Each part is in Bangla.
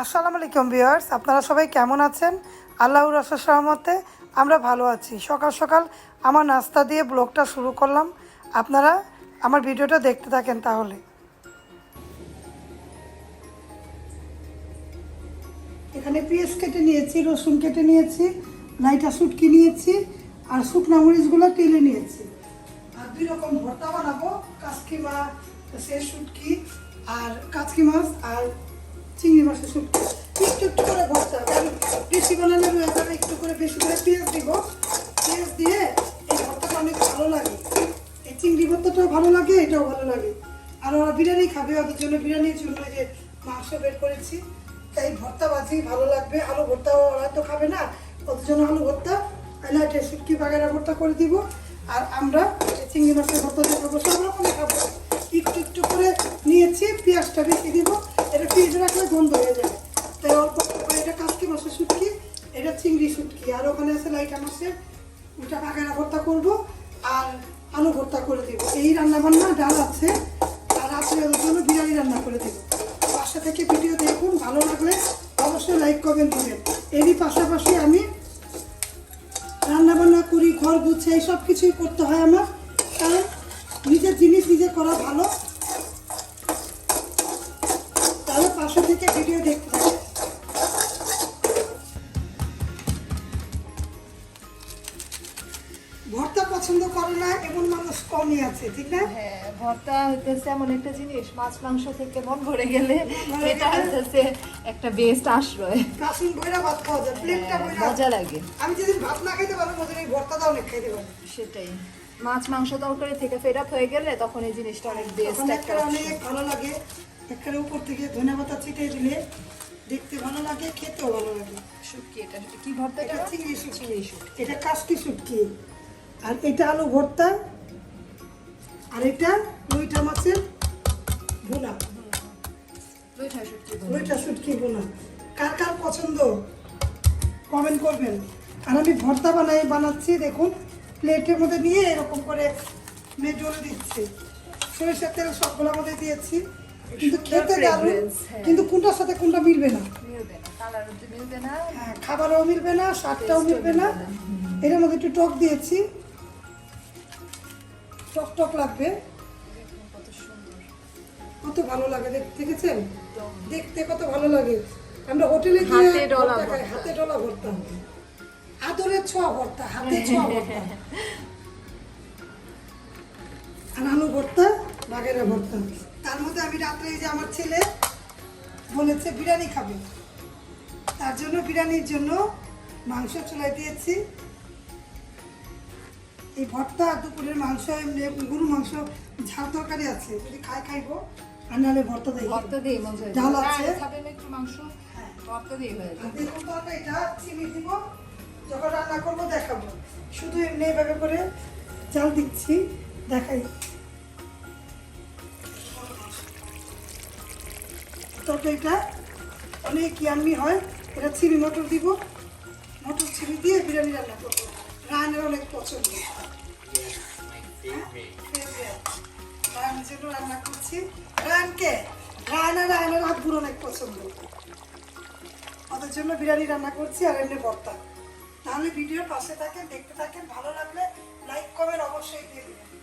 আসসালামু আলাইকুম ভিউয়ার্স, আপনারা সবাই কেমন আছেন? আল্লাহর রসের সহমতে আমরা ভালো আছি। সকাল সকাল আমার নাস্তা দিয়ে ব্লগটা শুরু করলাম। আপনারা আমার ভিডিওটা দেখতে থাকেন তাহলে। এখানে পেঁয়াজ কেটে নিয়েছি, রসুন কেটে নিয়েছি লাইটা শুটকি নিয়েছি, আর শুকনা মরিচগুলো তেলে নিয়েছি। আর দুই রকম ভর্তা বানাবো কাসকি মাছ শুটকি আর কাচকি মাছ আর চিংড়ি মাছের শুটকি একটু একটু করে ভর্তা কারণ বেশি বানালে একটু করে বেশি করে পেঁয়াজ দিব। পেঁয়াজ দিয়ে এই ভর্তাটা অনেক ভালো লাগে। এই চিংড়ি ভর্তাটাও ভালো লাগে, এটাও ভালো লাগে। আর ওরা বিরিয়ানি খাবে, ওদের জন্য বিরিয়ানির জন্য যে মাংস বের করেছি। তাই ভর্তা বাজি ভালো লাগবে। আলু ভর্তা ওরা তো খাবে না। ওদের জন্য আলু ভর্তা। তাহলে লাইটে শুটকি বাগেরা ভর্তা করে দিব। আর আমরা চিংড়ি মাছের ভর্তা দিয়ে খাব সব রকমই খাব। একটু একটু করে নিয়েছি, পেঁয়াজটা বেশি দিব। এটা ফ্রিজে রাখলে গন্ধ হয়ে যাবে। তাই অল্প এটা কাজকি মাছের শুটকি, এটা চিংড়ি শুটকি। আর ওখানে আছে লাইটা মাছের ওটা বাগেরা ভর্তা করব আর আলু ভর্তা করে দিব। এই রান্না বান্না ডাল আছে, আর ওদের জন্য বিরিয়ানি রান্না করে দিব। বাসা থেকে ভিডিও দেখুন, ভালো লাগলে অবশ্যই লাইক কমেন্ট দিবেন। এরই পাশাপাশি আমি রান্না বান্না করি, ঘর গুছাই সব কিছুই করতে হয় আমার। কারণ নিজের জিনিস নিজে করা ভালো। পাশে থেকে ভিডিও দেখতে ভর্তা পছন্দ করে না এমন মানুষ কমই আছে ঠিক না? হ্যাঁ ভর্তা হইতেছে এমন একটা জিনিস মাছ মাংস থেকে মন ভরে গেলে এটা হইতেছে একটা বেস্ট আশ্রয়। কাসুন বইরা ভাত খাওয়া যায় প্লেটটা হ্যাঁ, বইরা মজা লাগে। আমি যেদিন ভাত না খাইতে পারব ওদের এই ভর্তাটা অনেক খাইতে পারব। সেটাই। মাছ মাংস তরকারি থেকে ফেড হয়ে গেলে তখন এই জিনিসটা অনেক বেস্ট একটা অনেক ভালো লাগে। একবারে উপর থেকে ধনে পাতা ছিটিয়ে দিলে দেখতে ভালো লাগে খেতেও ভালো লাগে। শুটকি এটা কি ভর্তা এটা চিংড়ি শুটকি। এটা কাশকি শুটকি। আর এটা আলু ভর্তা আর এটা রুইটা মাছের ভুনা। দুইটা শুটকি ভর্তা। রুইটা শুটকি ভুনা। কার কার পছন্দ? কমেন্ট করবেন। আর আমি ভর্তা বানাই বানাচ্ছি দেখুন। প্লেটের মধ্যে নিয়ে এরকম করে মেজলে দিচ্ছি। সরিষার তেল সবগুলোর মধ্যে দিয়েছি। কিন্তু খেতে দারুণ হ্যাঁ। কিন্তু কোনটার সাথে কোনটা মিলবে না? হ্যাঁ খাবারও মিলবে না স্বাদটাও মিলবে না। এটার মধ্যে একটু টক দিয়েছি। টক টক লাগবে। কত ভালো লাগে দেখতে দেখেছেন? দেখতে কত ভালো লাগে। আমরা হোটেলে গিয়ে হাতে ডলা ভর্তা। খাই, ভর্তা। ভর্তা। আদরের ছোঁয়া ভর্তা হাতে ছোঁয়া ভর্তা। আলু ভর্তা বাগেরা ভর্তা। তার মধ্যে আমি রাত্রে এই যে আমার ছেলে বলেছে বিরিয়ানি খাবে। তার জন্য বিরিয়ানির জন্য মাংস চুলাই দিয়েছি। এই ভর্তা দুপুরের মাংস গরু মাংস ঝাল তরকারি আছে। যদি খাই খাইবো আর নাহলে ভর্তা দেই। ভর্তা দিয়ে মজা হয় ডাল আছে। খাবেন একটু মাংস হ্যাঁ। ভর্তা হয়ে যাবে দেখুন তরকারিটা চিনি দিব। যখন রান্না করব দেখাবো। শুধু এমনি এভাবে করে জাল দিচ্ছি। দেখাই। তরকারিটা অনেক ইয়াম্মি হয়। এটা চিনি মটর দিব। মটর চিনি দিয়ে বিরিয়ানি রান্না করব। রানের অনেক পছন্দ। রানের জন্য রান্না করছি। রানকে? রান রানের হাতগুলো অনেক পছন্দ। ওদের জন্য বিরিয়ানি রান্না করছি আর এমনি ভর্তা। তাহলে ভিডিওর পাশে থাকেন, দেখতে থাকেন। ভালো লাগলে লাইক কমেন্ট অবশ্যই দিয়ে দেবেন।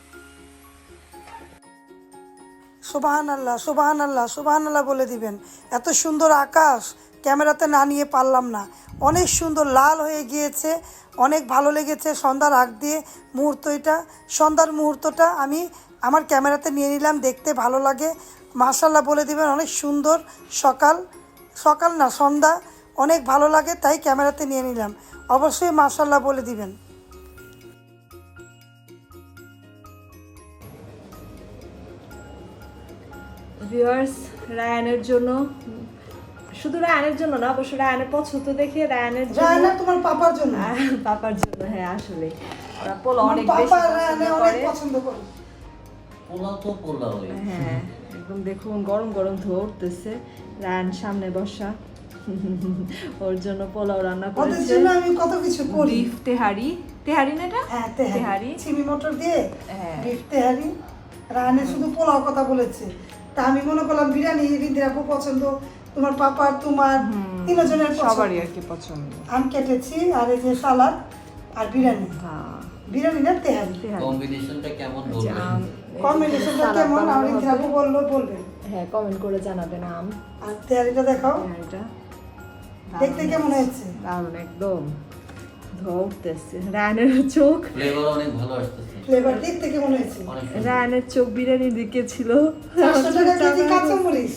সুবাহান আল্লাহ সুবাহান আল্লাহ সুবাহান আল্লাহ বলে দিবেন। এত সুন্দর আকাশ, ক্যামেরাতে না নিয়ে পারলাম না। অনেক সুন্দর লাল হয়ে গিয়েছে, অনেক ভালো লেগেছে সন্ধ্যার আগ দিয়ে মুহূর্ত এটা। সন্ধ্যার মুহূর্তটা আমি আমার ক্যামেরাতে নিয়ে নিলাম, দেখতে ভালো লাগে। মাশাল্লাহ বলে দিবেন, অনেক সুন্দর সকাল। সকাল না, সন্ধ্যা, অনেক ভালো লাগে, তাই ক্যামেরাতে নিয়ে নিলাম। অবশ্যই মাশাল্লাহ বলে দিবেন। ভিউয়ার্স রায়ানের জন্য। শুধু রায়ানের জন্য না অবশ্য রায়ানের পছন্দ দেখে রায়ানের জন্য রায়না তোমার পাপার জন্য। পাপার জন্য হ্যাঁ আসলে। পোলা অনেক বেশি রায়না পছন্দ অনেক করে। পছন্দ করে। পোলাও তো পোলাও হ্যাঁ একদম দেখুন গরম গরম ধোয়া উঠতেছে। রায়ান সামনে বসা। ওর জন্য পোলাও রান্না ওদের করেছে। জন্য আমি কত কিছু করি? বিফ তেহারি। তেহারি না এটা? হ্যাঁ তেহারি। চিনি মটর দিয়ে হ্যাঁ। বিফ তেহারি। রানে শুধু পোলাও কথা বলেছে। তা আমি মনে করলাম বিরিয়ানি রিন্দির আপু পছন্দ তোমার পাপার তোমার তিনজনের পছন্দ। সবারই আর কি পছন্দ। আম কেটেছি আর এই যে সালাদ আর বিরিয়ানি। হ্যাঁ। বিরিয়ানি না তেহারি। কম্বিনেশনটা কেমন যে বলবেন? আম কম্বিনেশনটা কেমন? আর। ইন্দ্রাবু বলল বলবেন হ্যাঁ কমেন্ট করে জানাবেন আম। আর তেহারিটা দেখাও। তেহারিটা? দেখতে কেমন হয়েছে? দারুণ একদম। ধরতেছে রায়নের চোখ। ফ্লেভার অনেক ভালো আসতেছে। ফ্লেভার দেখতে কেমন হয়েছে। রায়নের চোখ বিরিয়ানির দিকে ছিল। চারশো টাকা কেজি কাঁচামরিচ।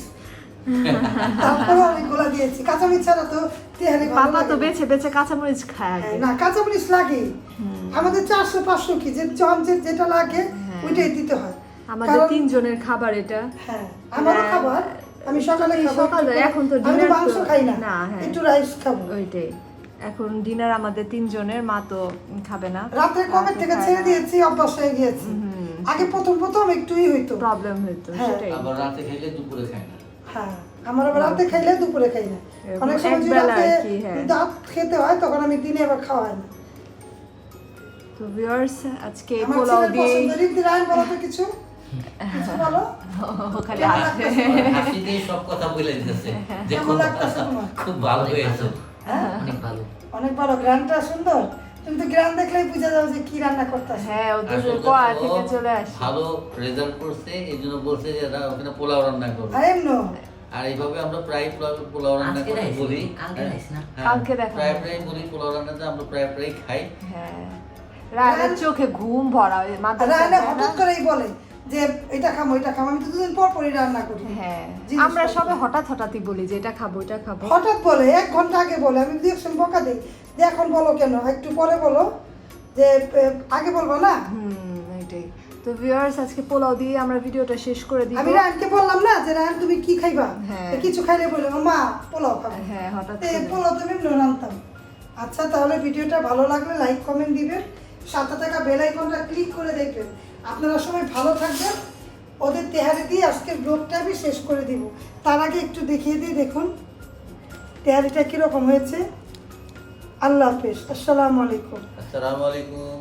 তারপরে অনেকগুলো দিয়েছি। কাঁচামরিচ ছাড়া তো পাপা তো বেছে বেছে কাঁচামরিচ খায় হ্যাঁ, না কাঁচামরিচ লাগে। আমাদের চারশো পাঁচশো কি? যে যেটা লাগে হ্যাঁ। ওইটাই দিতে হয়। আমাদের তিনজনের খাবার এটা। হ্যাঁ আমারও। খাবার। আমি সকালে সকালে, এখন তো মাংস খাই না। না, হ্যাঁ। একটু রাইস খাব। ওইটাই। এখন ডিনার আমাদের তিনজনের মা তো খাবে না। রাত্রে কবে থেকে ছেড়ে দিয়েছি অভ্যাস হয়ে গিয়েছি। আগে প্রথম প্রথম একটুই হইতো। প্রবলেম হইতো হ্যাঁ। সেটাই। আবার রাতে খেলে দুপুরে খায় না। হ্যাঁ আমার আবার রাতে খাইলে দুপুরে খাই না। অনেক সময় যদি রাতে হ্যাঁ। দাঁত খেতে হয় তখন আমি দিনে আবার খাওয়া হয় না। তো ভিউয়ার্স আজকে পোলাও দিয়ে বলো তো কিছু? কিছু বলো? খালি কেমন আসবে সব কথা বলে দিতেছে। যে খুব লাগতেছে তোমার? খুব ভালো হয়েছে। হ্যাঁ? অনেক ভালো। অনেক ভালো। গ্রানটা সুন্দর। তুমি তো গ্রান দেখলেই বুঝে যাও যে কি রান্না করতেছে। হ্যাঁ ও দুজন কোয়া থেকে চলে আসে। ভালো রেজাল্ট করছে এই জন্য বলছে যে এরা ওখানে পোলাও রান্না করবে। আর এমনো আর এইভাবে আমরা প্রায় পোলাও- পোলাও রান্না করে বলি। কালকে না? হ্যাঁ, কালকে দেখাবো। প্রায় প্রায় বলি পোলাও রান্নাতে আমরা প্রায় প্রায় খাই। হ্যাঁ। রায়নের চোখে ঘুম ভরা ওই আর মাদ্রাসা রান্না যায় না? হঠাৎ করেই বলে যে এটা খামো এটা খামো আমি তো দুদিন পর পরই রান্না করি। হ্যাঁ আমরা সবে হঠাৎ হঠাৎই বলি যে এটা খাব এটা খাব। হঠাৎ বলে এক ঘণ্টা আগে বলে। আমি ডিরেকশন বকা দিই। যে এখন বলো কেন? একটু পরে বলো। যে আগে বলব না? হুম এইটাই তো ভিউয়ার্স আজকে পোলাও দিয়ে আমরা ভিডিওটা শেষ করে দিই আমি রায়নকে বললাম না যে রায়ন তুমি কি খাইবা? হ্যাঁ। কিছু খাইলে বলে মা পোলাও খাব। হ্যাঁ হঠাৎ তো এই পোলাও তুমি রান্তাম। আচ্ছা তাহলে ভিডিওটা ভালো লাগলে লাইক কমেন্ট দিবেন। সাথে থাকা বেল আইকনটা ক্লিক করে দেখবেন। আপনারা সবাই ভালো থাকবেন। ওদের তেহারি দিয়ে আজকের ব্লগটা আমি শেষ করে দিব। তার আগে একটু দেখিয়ে দিই, দেখুন। তেহারিটা কীরকম হয়েছে? আল্লাহ হাফেজ। আসসালামু আলাইকুম। আসসালামু আলাইকুম।